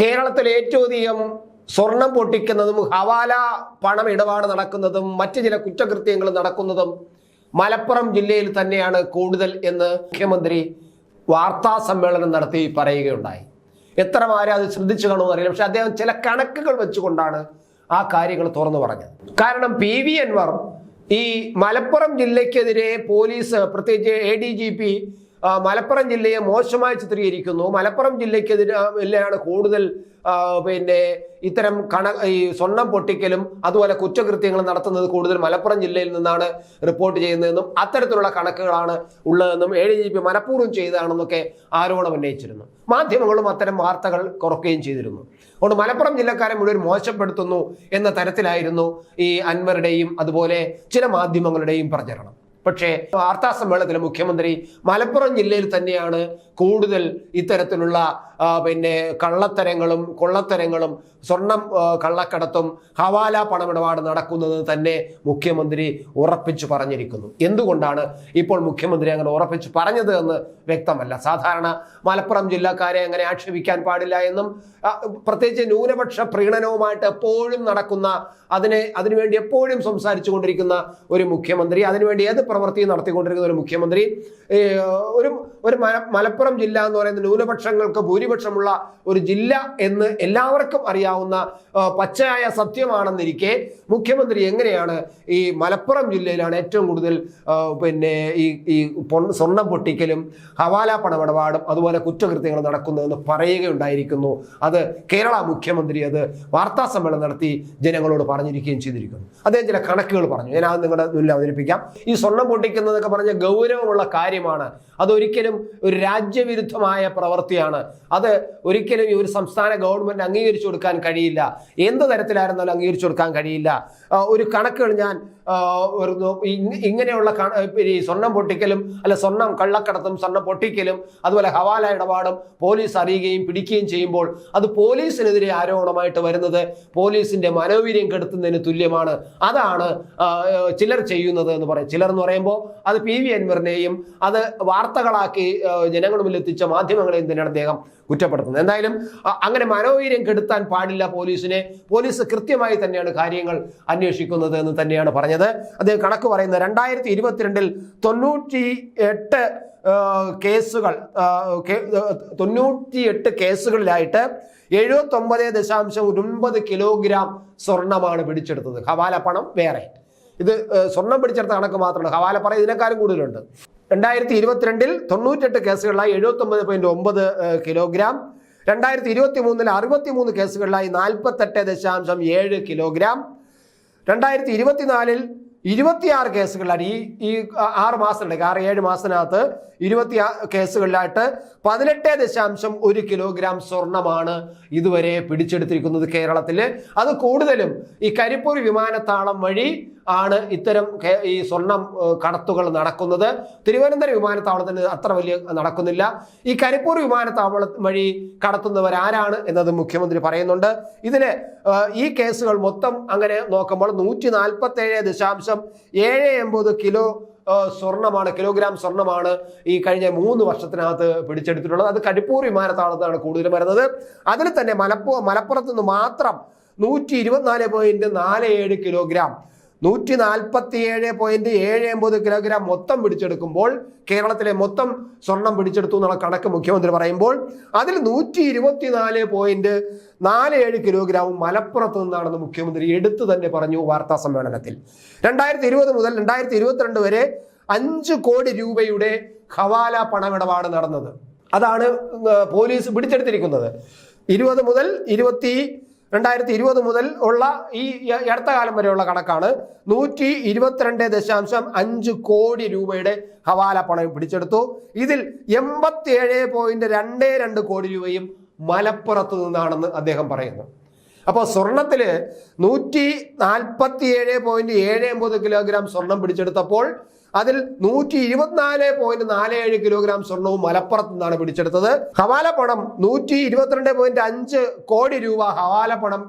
കേരളത്തിൽ ഏറ്റവും അധികം സ്വർണം പൊട്ടിക്കുന്നതും ഹവാല പണം ഇടപാട് നടക്കുന്നതും മറ്റ് ചില കുറ്റകൃത്യങ്ങൾ നടക്കുന്നതും മലപ്പുറം ജില്ലയിൽ തന്നെയാണ് കൂടുതൽ എന്ന് മുഖ്യമന്ത്രി വാർത്താ സമ്മേളനം നടത്തി പറയുകയുണ്ടായി. എത്ര മാരെ അത് ശ്രദ്ധിച്ചു കാണുമെന്ന് അറിയില്ല പക്ഷെ അദ്ദേഹം ചില കണക്കുകൾ വെച്ചുകൊണ്ടാണ് ആ കാര്യങ്ങൾ തുറന്നു പറഞ്ഞത്. കാരണം പി വി അൻവർ ഈ മലപ്പുറം ജില്ലയ്ക്കെതിരെ പോലീസ് പ്രത്യേകിച്ച് A D G P Malappuram ജില്ലയെ മോശമായി ചിത്രീകരിക്കുന്നു. മലപ്പുറം ജില്ലയ്ക്കെതിരെയാണ് കൂടുതൽ പിന്നെ ഇത്തരം കണ ഈ സ്വർണം പൊട്ടിക്കലും അതുപോലെ കുറ്റകൃത്യങ്ങൾ നടത്തുന്നത് കൂടുതൽ മലപ്പുറം ജില്ലയിൽ നിന്നാണ് റിപ്പോർട്ട് ചെയ്യുന്നതെന്നും അത്തരത്തിലുള്ള കണക്കുകളാണ് ഉള്ളതെന്നും എ ഡി ജി പി മനഃപൂർവം ചെയ്തതാണെന്നൊക്കെ ആരോപണം ഉന്നയിച്ചിരുന്നു. മാധ്യമങ്ങളും അത്തരം വാർത്തകൾ കുറക്കുകയും ചെയ്തിരുന്നു. അതുകൊണ്ട് മലപ്പുറം ജില്ലക്കാരെ മുഴുവൻ മോശപ്പെടുത്തുന്നു എന്ന തരത്തിലായിരുന്നു ഈ അൻവറുടെയും അതുപോലെ ചില മാധ്യമങ്ങളുടെയും പ്രചരണം. പക്ഷേ വാർത്താ സമ്മേളനത്തിൽ മുഖ്യമന്ത്രി മലപ്പുറം ജില്ലയിൽ തന്നെയാണ് കൂടുതൽ ഇത്തരത്തിലുള്ള പിന്നെ കള്ളത്തരങ്ങളും കൊള്ളത്തരങ്ങളും സ്വർണം കള്ളക്കടത്തും ഹവാല പണമിടപാട് നടക്കുന്നത് തന്നെ മുഖ്യമന്ത്രി ഉറപ്പിച്ചു പറഞ്ഞിരിക്കുന്നു. എന്തുകൊണ്ടാണ് ഇപ്പോൾ മുഖ്യമന്ത്രി അങ്ങനെ ഉറപ്പിച്ചു പറഞ്ഞത് എന്ന് വ്യക്തമല്ല. സാധാരണ മലപ്പുറം ജില്ലക്കാരെ അങ്ങനെ ആക്ഷേപിക്കാൻ പാടില്ല എന്നും പ്രത്യേകിച്ച് ന്യൂനപക്ഷ പ്രീണനവുമായിട്ട് എപ്പോഴും നടക്കുന്ന അതിനെ അതിനുവേണ്ടി എപ്പോഴും സംസാരിച്ചു കൊണ്ടിരിക്കുന്ന ഒരു മുഖ്യമന്ത്രി അതിനുവേണ്ടി ഏത് പ്രവൃത്തിയും നടത്തിക്കൊണ്ടിരിക്കുന്ന ഒരു മുഖ്യമന്ത്രി. ഒരു ഒരു മല- മലപ്പുറം ജില്ല എന്ന് പറയുന്ന ന്യൂനപക്ഷങ്ങൾക്ക് ഭൂരിപക്ഷമുള്ള ഒരു ജില്ല എന്ന് എല്ലാവർക്കും അറിയാവുന്ന പച്ചയായ സത്യമാണെന്നിരിക്കെ മുഖ്യമന്ത്രി എങ്ങനെയാണ് ഈ മലപ്പുറം ജില്ലയിലാണ് ഏറ്റവും കൂടുതൽ പിന്നെ ഈ ഈ സ്വർണം പൊട്ടിക്കലും ഹവാല പണമിടപാടും അതുപോലെ കുറ്റകൃത്യങ്ങൾ നടക്കുന്നതെന്ന് പറയുകയുണ്ടായിരിക്കുന്നു. അത് കേരള മുഖ്യമന്ത്രി അത് വാർത്താ സമ്മേളനം നടത്തി ജനങ്ങളോട് പറഞ്ഞിരിക്കുകയും ചെയ്തിരിക്കുന്നു. അദ്ദേഹം ചില കണക്കുകൾ പറഞ്ഞു. ഞാൻ അത് നിങ്ങളുടെ മുന്നിൽ അവതരിപ്പിക്കാം. ഈ സ്വർണം പൊട്ടിക്കുന്നതൊക്കെ പറഞ്ഞ ഗൗരവമുള്ള കാര്യമാണ്. അതൊരിക്കലും ഒരു രാജ്യവിരുദ്ധമായ പ്രവൃത്തിയാണ്. അത് ഒരിക്കലും ഈ ഒരു സംസ്ഥാന ഗവൺമെന്റ് അംഗീകരിച്ചു കൊടുക്കാൻ കഴിയില്ല. എന്ത് തരത്തിലായിരുന്നാലും അംഗീകരിച്ചു കൊടുക്കാൻ കഴിയില്ല. ഒരു കണക്കുകൾ ഞാൻ ഇങ്ങനെയുള്ള ഈ സ്വർണം പൊട്ടിക്കലും അല്ല സ്വർണം കള്ളക്കടത്തും സ്വർണം പൊട്ടിക്കലും അതുപോലെ ഹവാല ഇടപാടും പോലീസ് അറിയുകയും പിടിക്കുകയും ചെയ്യുമ്പോൾ അത് പോലീസിനെതിരെ ആരോപണമായിട്ട് വരുന്നത് പോലീസിന്റെ മനോവീര്യം കെടുത്തുന്നതിന് തുല്യമാണ്. അതാണ് ചിലർ ചെയ്യുന്നത് എന്ന് പറയും. ചിലർ എന്ന് പറയുമ്പോൾ അത് പി വി അൻവറിനെയും അത് വാർത്തകളാക്കി ജനങ്ങളുടെ എത്തിച്ച മാധ്യമങ്ങളെയും തന്നെയാണ് അദ്ദേഹം കുറ്റപ്പെടുത്തുന്നത്. എന്തായാലും അങ്ങനെ മനോവീര്യം കെടുത്താൻ പാടില്ല പോലീസിനെ. പോലീസ് കൃത്യമായി തന്നെയാണ് കാര്യങ്ങൾ അന്വേഷിക്കുന്നത് എന്ന് തന്നെയാണ് പറഞ്ഞത്. അദ്ദേഹം കണക്ക് പറയുന്നത് രണ്ടായിരത്തി ഇരുപത്തിരണ്ടിൽ തൊണ്ണൂറ്റി എട്ട് കേസുകൾ ആ, കേ- തൊണ്ണൂറ്റി എട്ട് കേസുകളിലായിട്ട് എഴുപത്തൊമ്പത് ദശാംശം ഒൻപത് കിലോഗ്രാം സ്വർണമാണ് പിടിച്ചെടുത്തത്. ഹവാല പണം വേറെ. ഇത് സ്വർണം പിടിച്ചെടുത്ത കണക്ക് മാത്രമാണ്. ഹവാല പണം ഇതിനേക്കാളും കൂടുതലുണ്ട്. രണ്ടായിരത്തി ഇരുപത്തിരണ്ടിൽ തൊണ്ണൂറ്റെട്ട് കേസുകളിലായി എഴുപത്തൊമ്പത് പോയിന്റ് ഒമ്പത് കിലോഗ്രാം. രണ്ടായിരത്തി ഇരുപത്തി മൂന്നിൽ അറുപത്തി മൂന്ന് കേസുകളിലായി നാൽപ്പത്തെട്ട് ദശാംശം ഏഴ് കിലോഗ്രാം. രണ്ടായിരത്തി ഇരുപത്തിനാലിൽ ഇരുപത്തിയാറ് കേസുകളിലാണ് ഈ ഈ ആറ് മാസത്തിലേക്ക് ആറ് ഏഴ് മാസത്തിനകത്ത് ഇരുപത്തി കേസുകളിലായിട്ട് പതിനെട്ട് ദശാംശം ഒരു കിലോഗ്രാം സ്വർണമാണ് ഇതുവരെ പിടിച്ചെടുത്തിരിക്കുന്നത് കേരളത്തിൽ. അത് കൂടുതലും ഈ കരിപ്പൂർ വിമാനത്താവളം വഴി ആണ് ഇത്തരം ഈ സ്വർണം കടത്തുകൾ നടക്കുന്നത്. തിരുവനന്തപുരം വിമാനത്താവളത്തിന് അത്ര വലിയ നടക്കുന്നില്ല. ഈ കരിപ്പൂർ വിമാനത്താവളം വഴി കടത്തുന്നവർ ആരാണ് എന്നത് മുഖ്യമന്ത്രി പറയുന്നുണ്ട്. ഇതിന് ഈ കേസുകൾ മൊത്തം അങ്ങനെ നോക്കുമ്പോൾ നൂറ്റി നാൽപ്പത്തി ഏഴ് ദശാംശം ഏഴ് എൺപത് കിലോ സ്വർണമാണ് കിലോഗ്രാം സ്വർണമാണ് ഈ കഴിഞ്ഞ മൂന്ന് വർഷത്തിനകത്ത് പിടിച്ചെടുത്തിട്ടുള്ളത്. അത് കരിപ്പൂർ വിമാനത്താവളത്താണ് കൂടുതലും വരുന്നത്. അതിൽ തന്നെ മലപ്പുറം മലപ്പുറത്ത് നിന്ന് മാത്രം നൂറ്റി ഇരുപത്തിനാല് പോയിന്റ് നാല് ഏഴ് കിലോഗ്രാം നൂറ്റി നാൽപ്പത്തി ഏഴ് പോയിന്റ് ഏഴ് എൺപത് കിലോഗ്രാം മൊത്തം പിടിച്ചെടുക്കുമ്പോൾ കേരളത്തിലെ മൊത്തം സ്വർണം പിടിച്ചെടുത്തു എന്നുള്ള കണക്ക് മുഖ്യമന്ത്രി പറയുമ്പോൾ അതിൽ നൂറ്റി ഇരുപത്തിനാല് പോയിന്റ് നാല് ഏഴ് കിലോഗ്രാം മലപ്പുറത്ത് നിന്നാണെന്ന് മുഖ്യമന്ത്രി എടുത്തു തന്നെ പറഞ്ഞു വാർത്താ സമ്മേളനത്തിൽ. രണ്ടായിരത്തി ഇരുപത് മുതൽ രണ്ടായിരത്തി ഇരുപത്തിരണ്ട് വരെ അഞ്ച് കോടി രൂപയുടെ ഹവാല പണമിടപാട് നടന്നത്. അതാണ് പോലീസ് പിടിച്ചെടുത്തിരിക്കുന്നത്. ഇരുപത് മുതൽ ഇരുപത്തി രണ്ടായിരത്തി ഇരുപത് മുതൽ ഉള്ള ഈ അടുത്ത കാലം വരെയുള്ള കണക്കാണ്. നൂറ്റി ഇരുപത്തിരണ്ട് ദശാംശം അഞ്ച് കോടി രൂപയുടെ ഹവാല പണം പിടിച്ചെടുത്തു. ഇതിൽ എൺപത്തിയേഴ് പോയിന്റ് രണ്ട് രണ്ട് കോടി രൂപയും മലപ്പുറത്ത് നിന്നാണെന്ന് അദ്ദേഹം പറയുന്നു. അപ്പോൾ സ്വർണത്തിൽ നൂറ്റി നാൽപ്പത്തി ഏഴ് പോയിന്റ് ഏഴ് ഒമ്പത് കിലോഗ്രാം സ്വർണം പിടിച്ചെടുത്തപ്പോൾ അതിൽ നൂറ്റി ഇരുപത്തിനാല് പോയിന്റ് നാല് ഏഴ് കിലോഗ്രാം സ്വർണവും മലപ്പുറത്ത് നിന്നാണ് പിടിച്ചെടുത്തത്. ഹവാല പണം നൂറ്റി ഇരുപത്തിരണ്ട് പോയിന്റ് അഞ്ച് കോടി രൂപ ഹവാല പണം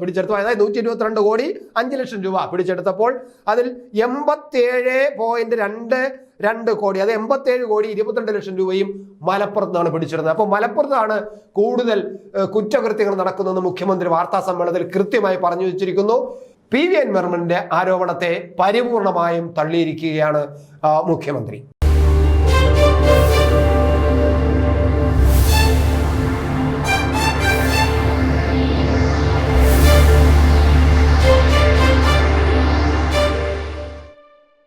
പിടിച്ചെടുത്തു. അതായത് നൂറ്റി ഇരുപത്തിരണ്ട് കോടി അഞ്ച് ലക്ഷം രൂപ പിടിച്ചെടുത്തപ്പോൾ അതിൽ എൺപത്തിയേഴ് പോയിന്റ് രണ്ട് രണ്ട് കോടി അത് എൺപത്തേഴ് കോടി ഇരുപത്തിരണ്ട് ലക്ഷം രൂപയും മലപ്പുറത്താണ് പിടിച്ചിരുന്നത് അപ്പോൾ മലപ്പുറത്താണ് കൂടുതൽ കുറ്റകൃത്യങ്ങൾ നടക്കുന്നതെന്ന് മുഖ്യമന്ത്രി വാർത്താ സമ്മേളനത്തിൽ കൃത്യമായി പറഞ്ഞു വെച്ചിരിക്കുന്നു. പി വി എൻവയർമെന്റിന്റെ ആരോപണത്തെ പരിപൂർണമായും തള്ളിയിരിക്കുകയാണ് മുഖ്യമന്ത്രി.